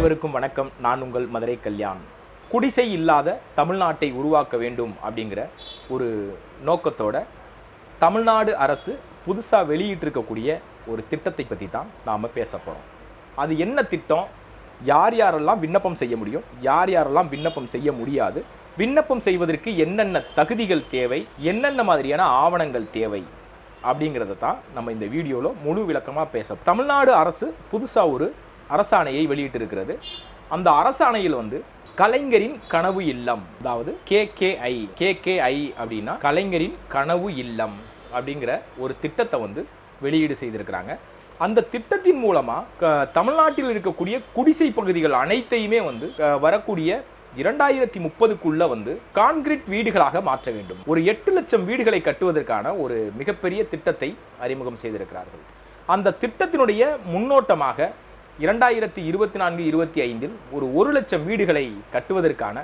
அனைவருக்கும் வணக்கம். நான் உங்கள் மதுரை கல்யாண். குடிசை இல்லாத தமிழ்நாட்டை உருவாக்க வேண்டும் அப்படிங்கிற ஒரு நோக்கத்தோட தமிழ்நாடு அரசு புதுசாக வெளியிட்டிருக்கக்கூடிய ஒரு திட்டத்தை பற்றி தான் நாம் பேச போகிறோம் அது என்ன திட்டம்? யார் யாரெல்லாம் விண்ணப்பம் செய்ய முடியும்? யார் யாரெல்லாம் விண்ணப்பம் செய்ய முடியாது? விண்ணப்பம் செய்வதற்கு என்னென்ன தகுதிகள் தேவை? என்னென்ன மாதிரியான ஆவணங்கள் தேவை? அப்படிங்கிறத தான் நம்ம இந்த வீடியோவில் முழு விளக்கமாக பேச தமிழ்நாடு அரசு புதுசாக ஒரு அரசாணையை வெளியிட்டிருக்கிறது. அந்த அரசாணையில் வந்து கலைஞரின் கனவு இல்லம். அதாவது கேகேஐ கேகேஐ அப்படின்னா கலைஞரின் கனவு இல்லம் அப்படிங்கிற ஒரு திட்டத்தை வந்து வெளியீடு செய்திருக்கிறாங்க. அந்த திட்டத்தின் மூலமாக தமிழ்நாட்டில் இருக்கக்கூடிய குடிசை பகுதிகள் அனைத்தையுமே வந்து வரக்கூடிய இரண்டாயிரத்தி முப்பதுக்குள்ள வந்து கான்கிரீட் வீடுகளாக மாற்ற வேண்டும். ஒரு எட்டு லட்சம் வீடுகளை கட்டுவதற்கான ஒரு மிகப்பெரிய திட்டத்தை அறிமுகம் செய்திருக்கிறார்கள். அந்த திட்டத்தினுடைய முன்னோட்டமாக இரண்டாயிரத்தி இருபத்தி நான்கு இருபத்தி ஐந்தில் ஒரு ஒரு லட்சம் வீடுகளை கட்டுவதற்கான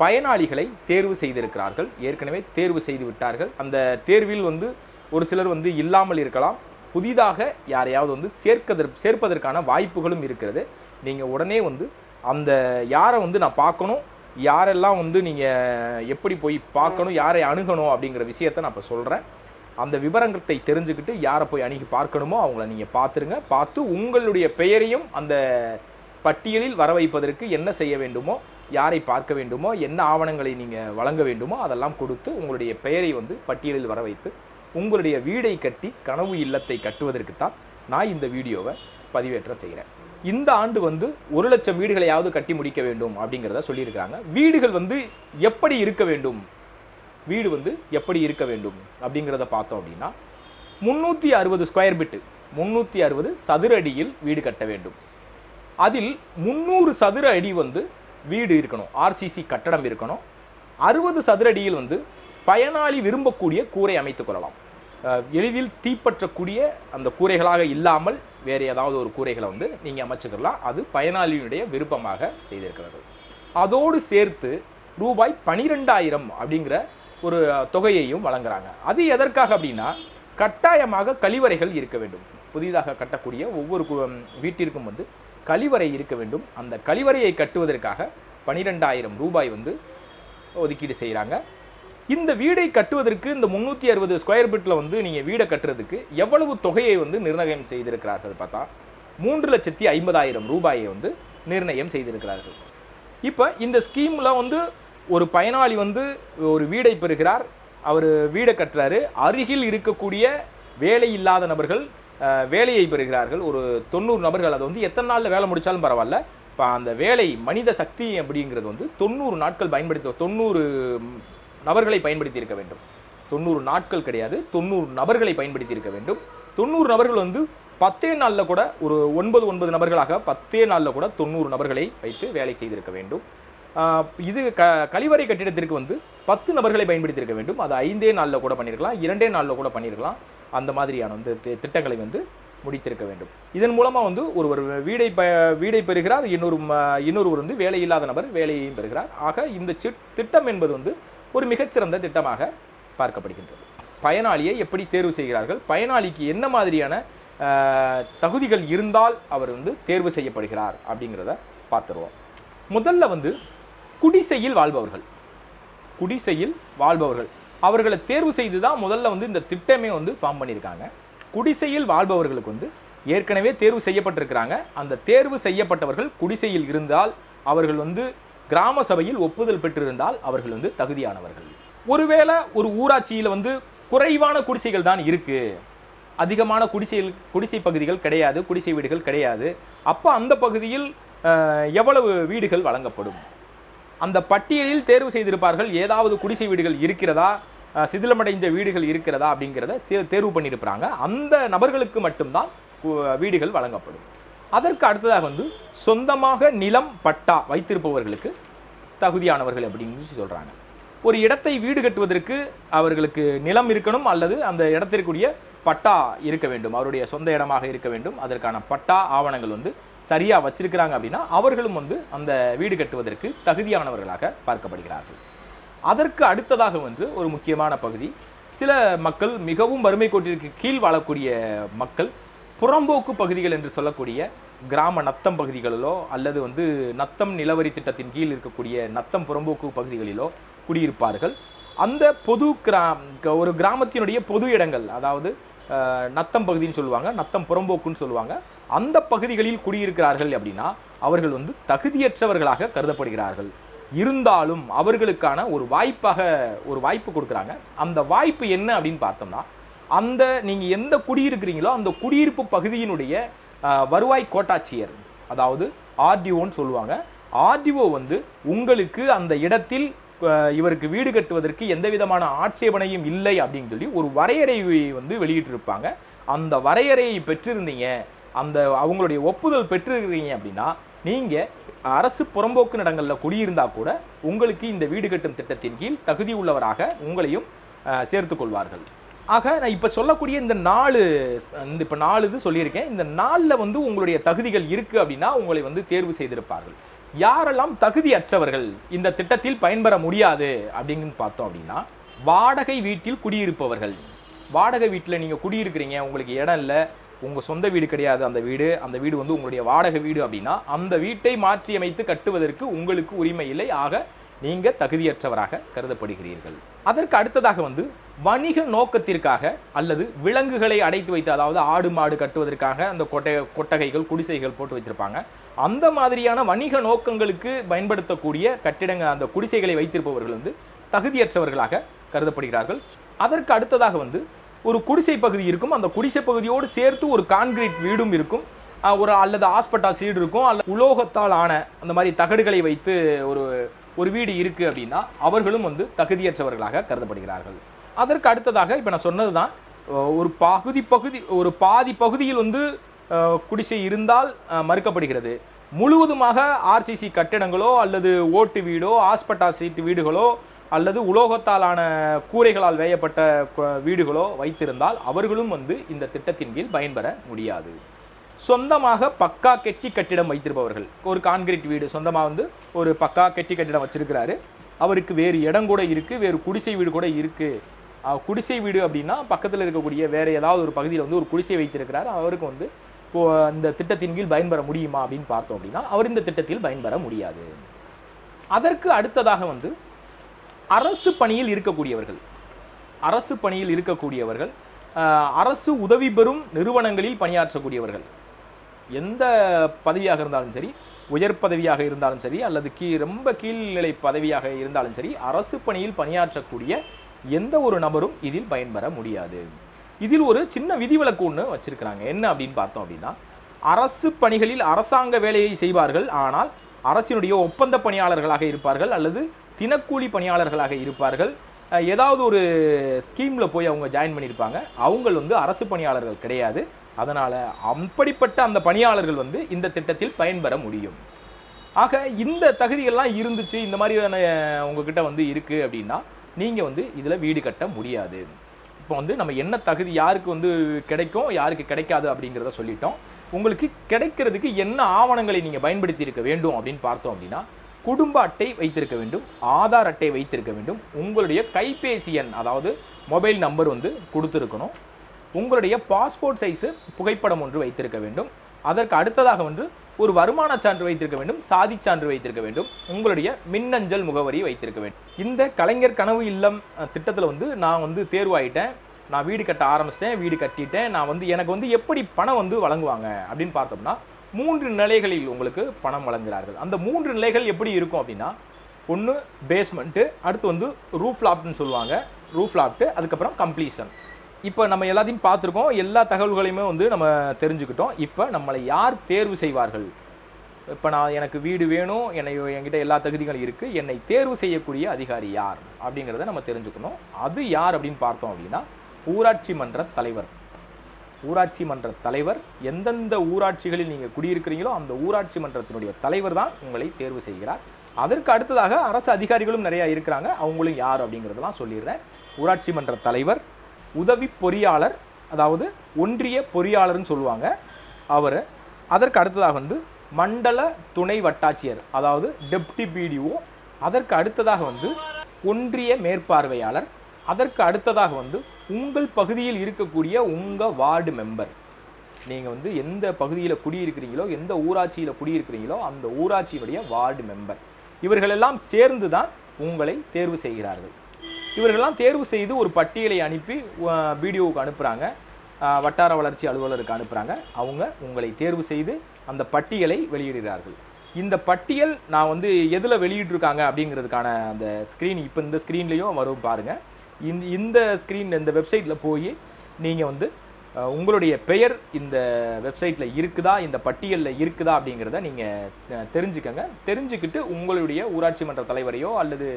பயனாளிகளை தேர்வு செய்திருக்கிறார்கள். ஏற்கனவே தேர்வு செய்து விட்டார்கள். அந்த தேர்வில் வந்து ஒரு சிலர் வந்து இல்லாமல் இருக்கலாம். புதிதாக யாரையாவது வந்து சேர்க்கதற் சேர்ப்பதற்கான வாய்ப்புகளும் இருக்கிறது. நீங்கள் உடனே வந்து அந்த யாரை வந்து நான் பார்க்கணும் யாரெல்லாம் வந்து நீங்கள் எப்படி போய் பார்க்கணும் யாரை அணுகணும் அப்படிங்கிற விஷயத்தை நான் இப்போ சொல்கிறேன் அந்த விவரங்களை தெரிஞ்சுக்கிட்டு யாரை போய் அணுகி பார்க்கணுமோ அவங்கள நீங்கள் பார்த்துருங்க. பார்த்து உங்களுடைய பெயரையும் அந்த பட்டியலில் வர வைப்பதற்கு என்ன செய்ய வேண்டுமோ யாரை பார்க்க வேண்டுமோ என்ன ஆவணங்களை நீங்கள் வழங்க வேண்டுமோ அதெல்லாம் கொடுத்து உங்களுடைய பெயரை வந்து பட்டியலில் வர வைத்து உங்களுடைய வீடை கட்டி கனவு இல்லத்தை கட்டுவதற்கு தான் நான் இந்த வீடியோவை பதிவேற்ற செய்கிறேன். இந்த ஆண்டு வந்து ஒரு லட்சம் வீடுகளையாவது கட்டி முடிக்க வேண்டும் அப்படிங்கிறத சொல்லியிருக்காங்க வீடுகள் வந்து எப்படி இருக்க வேண்டும்? வீடு வந்து எப்படி இருக்க வேண்டும் அப்படிங்கிறத பார்த்தோம் அப்படின்னா முந்நூற்றி அறுபது ஸ்கொயர் பிட்டு முந்நூற்றி அறுபது சதுர அடியில் வீடு கட்ட வேண்டும். அதில் முந்நூறு சதுர அடி வந்து வீடு இருக்கணும் ஆர்சிசி கட்டடம் இருக்கணும். அறுபது சதுர அடியில் வந்து பயனாளி விரும்பக்கூடிய கூரை அமைத்துக் கொள்ளலாம். எளிதில் தீப்பற்றக்கூடிய அந்த கூரைகளாக இல்லாமல் வேறு ஏதாவது ஒரு கூரைகளை வந்து நீங்கள் அமைச்சுக்கலாம். அது பயனாளியினுடைய விருப்பமாக செய்திருக்கிறது. அதோடு சேர்த்து ரூபாய் பனிரெண்டாயிரம் அப்படிங்கிற ஒரு தொகையையும் வழங்குறாங்க. அது எதற்காக அப்படின்னா கட்டாயமாக கழிவறைகள் இருக்க வேண்டும். புதிதாக கட்டக்கூடிய ஒவ்வொரு கு- வீட்டிற்கும் வந்து கழிவறை இருக்க வேண்டும். அந்த கழிவறையை கட்டுவதற்காக பனிரெண்டாயிரம் ரூபாய் வந்து ஒதுக்கீடு செய்கிறாங்க இந்த வீடை கட்டுவதற்கு இந்த முந்நூற்றி அறுபது ஸ்கொயர் ஃபீட்டில் வந்து நீங்கள் வீடை கட்டுறதுக்கு எவ்வளவு தொகையை வந்து நிர்ணயம் செய்திருக்கிறார்கள் பார்த்தா மூன்று லட்சத்தி ஐம்பதாயிரம் ரூபாயை வந்து நிர்ணயம் செய்திருக்கிறார்கள். இப்போ இந்த ஸ்கீமில் வந்து ஒரு பயனாளி வந்து ஒரு வீடை பெறுகிறார். அவர் வீடை கட்டுறாரு. அருகில் இருக்கக்கூடிய வேலை இல்லாத நபர்கள் வேலையை பெறுகிறார்கள். ஒரு தொண்ணூறு நபர்கள். அது வந்து எத்தனை நாளில் வேலை முடித்தாலும் பரவாயில்ல. இப்போ அந்த வேலை மனித சக்தி அப்படிங்கிறது வந்து தொண்ணூறு நாட்கள் பயன்படுத்த தொண்ணூறு நபர்களை பயன்படுத்தி இருக்க வேண்டும். தொண்ணூறு நாட்கள் கிடையாது. தொண்ணூறு நபர்களை பயன்படுத்தி இருக்க வேண்டும். தொண்ணூறு நபர்கள் வந்து பத்தே நாளில் கூட ஒரு ஒன்பது ஒன்பது நபர்களாக பத்தே நாளில் கூட தொண்ணூறு நபர்களை வைத்து வேலை செய்திருக்க வேண்டும். இது க கழிவறை கட்டிடத்திற்கு வந்து பத்து நபர்களை பயன்படுத்தியிருக்க வேண்டும். அது ஐந்தே நாளில் கூட பண்ணியிருக்கலாம் இரண்டே நாளில் கூட பண்ணியிருக்கலாம். அந்த மாதிரியான வந்து தி- திட்டங்களை வந்து முடித்திருக்க வேண்டும். இதன் மூலமாக வந்து ஒருவர் வீடை ப வீடை பெறுகிறார் இன்னொரு இன்னொருவர் வந்து வேலை இல்லாத நபர் வேலையையும் பெறுகிறார். ஆக இந்த திட்டம் என்பது வந்து ஒரு மிகச்சிறந்த திட்டமாக பார்க்கப்படுகின்றது. பயனாளியை எப்படி தேர்வு செய்கிறார்கள் பயனாளிக்கு என்ன மாதிரியான தகுதிகள் இருந்தால் அவர் வந்து தேர்வு செய்யப்படுகிறார் அப்படிங்கிறத பார்த்துருவோம். முதல்ல வந்து குடிசையில் வாழ்பவர்கள். குடிசையில் வாழ்பவர்கள். அவர்களை தேர்வு செய்து தான் முதல்ல வந்து இந்த திட்டமே வந்து ஃபார்ம் பண்ணியிருக்காங்க. குடிசையில் வாழ்பவர்களுக்கு வந்து ஏற்கனவே தேர்வு செய்யப்பட்டிருக்கிறாங்க. அந்த தேர்வு செய்யப்பட்டவர்கள் குடிசையில் இருந்தால் அவர்கள் வந்து கிராம சபையில் ஒப்புதல் பெற்றிருந்தால் அவர்கள் வந்து தகுதியானவர்கள். ஒருவேளை ஒரு ஊராட்சியில் வந்து குறைவான குடிசைகள் தான் இருக்குது அதிகமான குடிசையில் குடிசை பகுதிகள் கிடையாது குடிசை வீடுகள் கிடையாது. அப்போ அந்த பகுதியில் எவ்வளவு வீடுகள் வழங்கப்படும்? அந்த பட்டியலில் தேர்வு செய்திருப்பார்கள். ஏதாவது குடிசை வீடுகள் இருக்கிறதா? சிதிலமடைந்த வீடுகள் இருக்கிறதா? அப்படிங்கிறத சே- தேர்வு பண்ணியிருப்பாங்க அந்த நபர்களுக்கு மட்டும்தான் வீடுகள் வழங்கப்படும். அதற்கு அடுத்ததாக வந்து சொந்தமாக நிலம் பட்டா வைத்திருப்பவர்களுக்கு தகுதியானவர்கள் அப்படின்னு சொல்கிறாங்க ஒரு இடத்தை வீடு கட்டுவதற்கு அவர்களுக்கு நிலம் இருக்கணும் அல்லது அந்த இடத்திற்குரிய பட்டா இருக்க வேண்டும். அவருடைய சொந்த இடமாக இருக்க வேண்டும். அதற்கான பட்டா ஆவணங்கள் வந்து சரியாக வச்சிருக்கிறாங்க அப்படின்னா அவர்களும் வந்து அந்த வீடு கட்டுவதற்கு தகுதியானவர்களாக பார்க்கப்படுகிறார்கள். அதற்கு அடுத்ததாக வந்து ஒரு முக்கியமான பகுதி சில மக்கள் மிகவும் வறுமை கோட்டிற்கு கீழ் வாழக்கூடிய மக்கள் புறம்போக்கு பகுதிகள் என்று சொல்லக்கூடிய கிராம நத்தம் பகுதிகளிலோ அல்லது வந்து நத்தம் நிலவரி திட்டத்தின் கீழ் இருக்கக்கூடிய நத்தம் புறம்போக்கு பகுதிகளிலோ குடியிருப்பார்கள். அந்த பொது கிரா ஒரு கிராமத்தினுடைய பொது இடங்கள் அதாவது நத்தம் பகுதின்னு சொல்லுவாங்க நத்தம் புறம்போக்குன்னு சொல்லுவாங்க. அந்த பகுதிகளில் குடியிருக்கிறார்கள் அப்படின்னா அவர்கள் வந்து தகுதியற்றவர்களாக கருதப்படுகிறார்கள். இருந்தாலும் அவர்களுக்கான ஒரு வாய்ப்பாக ஒரு வாய்ப்பு கொடுக்குறாங்க. அந்த வாய்ப்பு என்ன அப்படின்னு பார்த்தோம்னா அந்த நீங்கள் எந்த குடியிருக்கிறீங்களோ அந்த குடியிருப்பு பகுதியினுடைய வருவாய் கோட்டாட்சியர் அதாவது ஆர்டிஓன்னு சொல்லுவாங்க. ஆர்டிஓ வந்து உங்களுக்கு அந்த இடத்தில் இவருக்கு வீடு கட்டுவதற்கு எந்த விதமான ஆட்சேபனையும் இல்லை அப்படின்னு சொல்லி ஒரு வரையறை வந்து வெளியிட்டிருப்பாங்க. அந்த வரையறையை பெற்றிருந்தீங்க அந்த அவங்களுடைய ஒப்புதல் பெற்றிருக்கிறீங்க அப்படின்னா நீங்க அரசு புறம்போக்கு நடங்களில் குடியிருந்தா கூட உங்களுக்கு இந்த வீடு கட்டும் திட்டத்தின் கீழ் தகுதி உள்ளவராக உங்களையும் சேர்த்து கொள்வார்கள். ஆக நான் இப்போ சொல்லக்கூடிய இந்த நாலு இந்த இப்போ நாலு இது சொல்லியிருக்கேன். இந்த நாளில் வந்து உங்களுடைய தகுதிகள் இருக்குது அப்படின்னா உங்களை வந்து தேர்வு செய்திருப்பார்கள். யாரெல்லாம் தகுதியற்றவர்கள் இந்த திட்டத்தில் பயன்பெற முடியாது அப்படின்னு பார்த்தோம் அப்படின்னா வாடகை வீட்டில் குடியிருப்பவர்கள். வாடகை வீட்டில் நீங்கள் குடியிருக்கிறீங்க உங்களுக்கு இடம் இல்லை உங்கள் சொந்த வீடு கிடையாது அந்த வீடு அந்த வீடு வந்து உங்களுடைய வாடகை வீடு அப்படின்னா அந்த வீட்டை மாற்றியமைத்து கட்டுவதற்கு உங்களுக்கு உரிமை இல்லை. ஆக நீங்கள் தகுதியற்றவராக கருதப்படுகிறீர்கள். அதற்கு அடுத்ததாக வந்து வணிக நோக்கத்திற்காக அல்லது விலங்குகளை அடைத்து வைத்து அதாவது ஆடு மாடு கட்டுவதற்காக அந்த கொட்டை கொட்டகைகள் குடிசைகள் போட்டு வச்சிருப்பாங்க அந்த மாதிரியான வணிக நோக்கங்களுக்கு பயன்படுத்தக்கூடிய கட்டிடங்கள் அந்த குடிசைகளை வைத்திருப்பவர்கள் வந்து தகுதியற்றவர்களாக கருதப்படுகிறார்கள். அதற்கு அடுத்ததாக வந்து ஒரு குடிசை பகுதி இருக்கும். அந்த குடிசை பகுதியோடு சேர்த்து ஒரு கான்கிரீட் வீடும் இருக்கும். ஒரு அல்லது ஆஸ்பட்டா சீடு இருக்கும். அல்ல உலோகத்தால் ஆன அந்த மாதிரி தகடுகளை வைத்து ஒரு ஒரு வீடு இருக்குது அப்படின்னா அவர்களும் வந்து தகுதியற்றவர்களாக கருதப்படுகிறார்கள். அதற்கு அடுத்ததாக இப்போ நான் சொன்னது தான் ஒரு பகுதி பகுதி ஒரு பாதி பகுதியில் வந்து குடிசை இருந்தால் மறுக்கப்படுகிறது. முழுவதுமாக ஆர்சிசி கட்டிடங்களோ அல்லது ஓட்டு வீடோ ஆஸ்பட்டா சீட்டு வீடுகளோ அல்லது உலோகத்தாலான கூரைகளால் வேயப்பட்ட வீடுகளோ வைத்திருந்தால் அவர்களும் வந்து இந்த திட்டத்தின் கீழ் பயன்பெற முடியாது. சொந்தமாக பக்கா கெட்டி கட்டிடம் வைத்திருப்பவர்கள். ஒரு கான்கிரீட் வீடு சொந்தமாக வந்து ஒரு பக்கா கெட்டி கட்டிடம் வச்சிருக்கிறாரு. அவருக்கு வேறு இடம் கூட இருக்கு வேறு குடிசை வீடு கூட இருக்குது குடிசை வீடு அப்படின்னா பக்கத்தில் இருக்கக்கூடிய வேறு ஏதாவது ஒரு பகுதியில் வந்து ஒரு குடிசை வைத்திருக்கிறார். அவருக்கு வந்து இப்போ இந்த திட்டத்தின் கீழ் பயன்பெற முடியுமா அப்படின்னு பார்த்தோம் அப்படின்னா அவர் இந்த திட்டத்தில் பயன்பெற முடியாது. அதற்கு அடுத்ததாக வந்து அரசு பணியில் இருக்கக்கூடியவர்கள். அரசு பணியில் இருக்கக்கூடியவர்கள் அரசு உதவி பெறும் நிறுவனங்களில் பணியாற்றக்கூடியவர்கள். எந்த பதவியாக இருந்தாலும் சரி உயர் பதவியாக இருந்தாலும் சரி அல்லது கீ ரொம்ப கீழ்நிலை பதவியாக இருந்தாலும் சரி அரசு பணியில் பணியாற்றக்கூடிய எந்த ஒரு நபரும் இதில் பயன்பெற முடியாது. இதில் ஒரு சின்ன விதிவிலக்கு ஒன்று வச்சிருக்கிறாங்க. என்ன அப்படின்னு பார்த்தோம் அப்படின்னா அரசு பணிகளில் அரசாங்க வேலையை செய்வார்கள் ஆனால் அரசினுடைய ஒப்பந்த பணியாளர்களாக இருப்பார்கள் அல்லது தினக்கூலி பணியாளர்களாக இருப்பார்கள் ஏதாவது ஒரு ஸ்கீமில் போய் அவங்க ஜாயின் பண்ணியிருப்பாங்க. அவங்க வந்து அரசு பணியாளர்கள் கிடையாது. அதனால் அப்படிப்பட்ட அந்த பணியாளர்கள் வந்து இந்த திட்டத்தில் பயன்பெற முடியும். ஆக இந்த தகுதிகள்லாம் இருந்துச்சு இந்த மாதிரியான உங்ககிட்ட வந்து இருக்குது அப்படின்னா நீங்கள் வந்து இதில் வீடு கட்ட முடியாது. இப்போ வந்து நம்ம என்ன தகுதி யாருக்கு வந்து கிடைக்கும் யாருக்கு கிடைக்காது அப்படிங்கிறத சொல்லிட்டோம். உங்களுக்கு கிடைக்கிறதுக்கு என்ன ஆவணங்களை நீங்கள் பயன்படுத்தி இருக்க வேண்டும் அப்படின்னு பார்த்தோம் அப்படின்னா குடும்ப அட்டை வைத்திருக்க வேண்டும் ஆதார் அட்டை வைத்திருக்க வேண்டும். உங்களுடைய கைபேசி எண் அதாவது மொபைல் நம்பர் வந்து கொடுத்துருக்கணும். உங்களுடைய பாஸ்போர்ட் சைஸு புகைப்படம் ஒன்று வைத்திருக்க வேண்டும். அதற்கு அடுத்ததாக வந்து ஒரு வருமான சான்று வைத்திருக்க வேண்டும் சாதி சான்று வைத்திருக்க வேண்டும். உங்களுடைய மின்னஞ்சல் முகவரி வைத்திருக்க வேண்டும். இந்த கலைஞர் கனவு இல்லம் திட்டத்தில் வந்து நான் வந்து தேர்வாயிட்டேன். நான் வீடு கட்ட ஆரம்பிச்சிட்டேன் வீடு கட்டிட்டேன். நான் வந்து எனக்கு வந்து எப்படி பணம் வந்து வழங்குவாங்க அப்படின்னு பார்த்தோம்னா மூன்று நிலைகளில் உங்களுக்கு பணம் வழங்குகிறார்கள். அந்த மூன்று நிலைகள் எப்படி இருக்கும் அப்படின்னா ஒன்று பேஸ்மெண்ட்டு அடுத்து வந்து ரூஃப் லாப்ட்னு சொல்லுவாங்க. ரூஃப் லாப்ட்டு அதுக்கப்புறம் கம்ப்ளீஷன் இப்போ நம்ம எல்லாத்தையும் பார்த்துருக்கோம். எல்லா தகவல்களையுமே வந்து நம்ம தெரிஞ்சுக்கிட்டோம். இப்போ நம்மளை யார் தேர்வு செய்வார்கள்? இப்போ நான் எனக்கு வீடு வேணும் என்னை என்கிட்ட எல்லா தகுதிகளும் இருக்குது என்னை தேர்வு செய்யக்கூடிய அதிகாரி யார்? அப்படிங்கிறத நம்ம தெரிஞ்சுக்கணும். அது யார் அப்படின்னு பார்த்தோம் அப்படின்னா ஊராட்சி மன்ற தலைவர். ஊராட்சி மன்ற தலைவர் எந்தெந்த ஊராட்சிகளில் நீங்கள் குடியிருக்கிறீங்களோ அந்த ஊராட்சி மன்றத்தினுடைய தலைவர் தான் உங்களை தேர்வு செய்கிறார். அதற்கு அடுத்ததாக அரசு அதிகாரிகளும் நிறையா இருக்கிறாங்க. அவங்களும் யார் அப்படிங்கிறதெல்லாம் சொல்லிடுறேன். ஊராட்சி மன்ற தலைவர் உதவி பொறியாளர் அதாவது ஒன்றிய பொறியாளர்னு சொல்லுவாங்க. அவர் அதற்கு அடுத்ததாக வந்து மண்டல துணை வட்டாட்சியர் அதாவது டெப்டி பிடிஓ அதற்கு அடுத்ததாக வந்து ஒன்றிய மேற்பார்வையாளர் அதற்கு அடுத்ததாக வந்து உங்கள் பகுதியில் இருக்கக்கூடிய உங்கள் வார்டு மெம்பர் நீங்கள் வந்து எந்த பகுதியில் குடியிருக்கிறீங்களோ எந்த ஊராட்சியில் குடியிருக்கிறீங்களோ அந்த ஊராட்சியினுடைய வார்டு மெம்பர் இவர்களெல்லாம் சேர்ந்து தான் உங்களை தேர்வு செய்கிறார்கள். இவர்களெல்லாம் தேர்வு செய்து ஒரு பட்டியலை அனுப்பி பிடிஓவுக்கு அனுப்புகிறாங்க வட்டார வளர்ச்சி அலுவலருக்கு அனுப்புகிறாங்க அவங்க உங்களை தேர்வு செய்து அந்த பட்டியலை வெளியிடுகிறார்கள். இந்த பட்டியல் நான் வந்து எதில் வெளியிட்ருக்காங்க அப்படிங்கிறதுக்கான அந்த ஸ்க்ரீன் இப்போ இந்த ஸ்க்ரீன்லேயும் வரும் பாருங்கள் இந்த இந்த ஸ்க்ரீன் இந்த வெப்சைட்டில் போய் நீங்கள் வந்து உங்களுடைய பெயர் இந்த வெப்சைட்டில் இருக்குதா இந்த பட்டியலில் இருக்குதா அப்படிங்கிறத நீங்கள் தெரிஞ்சுக்கங்க. தெரிஞ்சுக்கிட்டு உங்களுடைய ஊராட்சி மன்ற தலைவரையோ அல்லது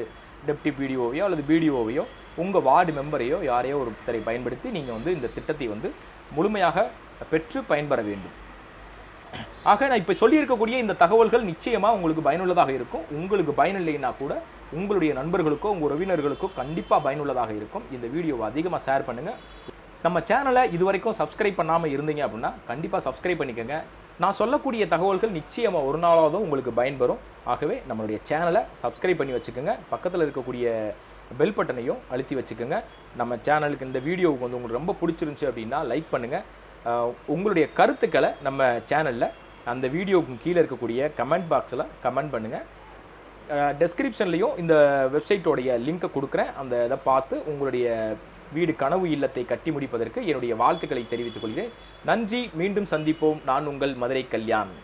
டெப்டி பிடிஓவையோ அல்லது பிடிஓவையோ உங்கள் வார்டு மெம்பரையோ யாரையோ ஒருத்தரை பயன்படுத்தி நீங்கள் வந்து இந்த திட்டத்தை வந்து முழுமையாக பெற்று பயன்பெற வேண்டும். ஆக நான் இப்போ சொல்லியிருக்கக்கூடிய இந்த தகவல்கள் நிச்சயமாக உங்களுக்கு பயனுள்ளதாக இருக்கும். உங்களுக்கு பயனில்லைன்னா கூட உங்களுடைய நண்பர்களுக்கோ உங்கள் உறவினர்களுக்கோ கண்டிப்பாக பயனுள்ளதாக இருக்கும். இந்த வீடியோவை அதிகமாக ஷேர் பண்ணுங்கள் நம்ம சேனலை இதுவரைக்கும் சப்ஸ்கிரைப் பண்ணாமல் இருந்தீங்க அப்படின்னா கண்டிப்பாக சப்ஸ்கிரைப் பண்ணிக்கோங்க. நான் சொல்லக்கூடிய தகவல்கள் நிச்சயமாக ஒரு நாளாவது உங்களுக்கு பயன்பெறும் ஆகவே நம்மளுடைய சேனலை சப்ஸ்கிரைப் பண்ணி வச்சுக்கோங்க. பக்கத்தில் இருக்கக்கூடிய பெல் பட்டனையும் அழுத்தி வச்சுக்கோங்க. நம்ம சேனலுக்கு இந்த வீடியோவுக்கு வந்து உங்களுக்கு ரொம்ப பிடிச்சிருந்துச்சி அப்படின்னா லைக் பண்ணுங்கள் உங்களுடைய கருத்துக்களை நம்ம சேனலில் அந்த வீடியோவுக்கு கீழே இருக்கக்கூடிய கமெண்ட் பாக்ஸில் கமெண்ட் பண்ணுங்கள் டெஸ்கிரிப்ஷன்லேயும் இந்த வெப்சைட்டோடைய லிங்கை கொடுக்குறேன். அந்த இதை பார்த்து உங்களுடைய வீடு கனவு இல்லத்தை கட்டி முடிப்பதற்கு என்னுடைய வாழ்த்துக்களை தெரிவித்துக் கொள்கிறேன். நன்றி மீண்டும் சந்திப்போம். நான் உங்கள் மதுரை கல்யாண்.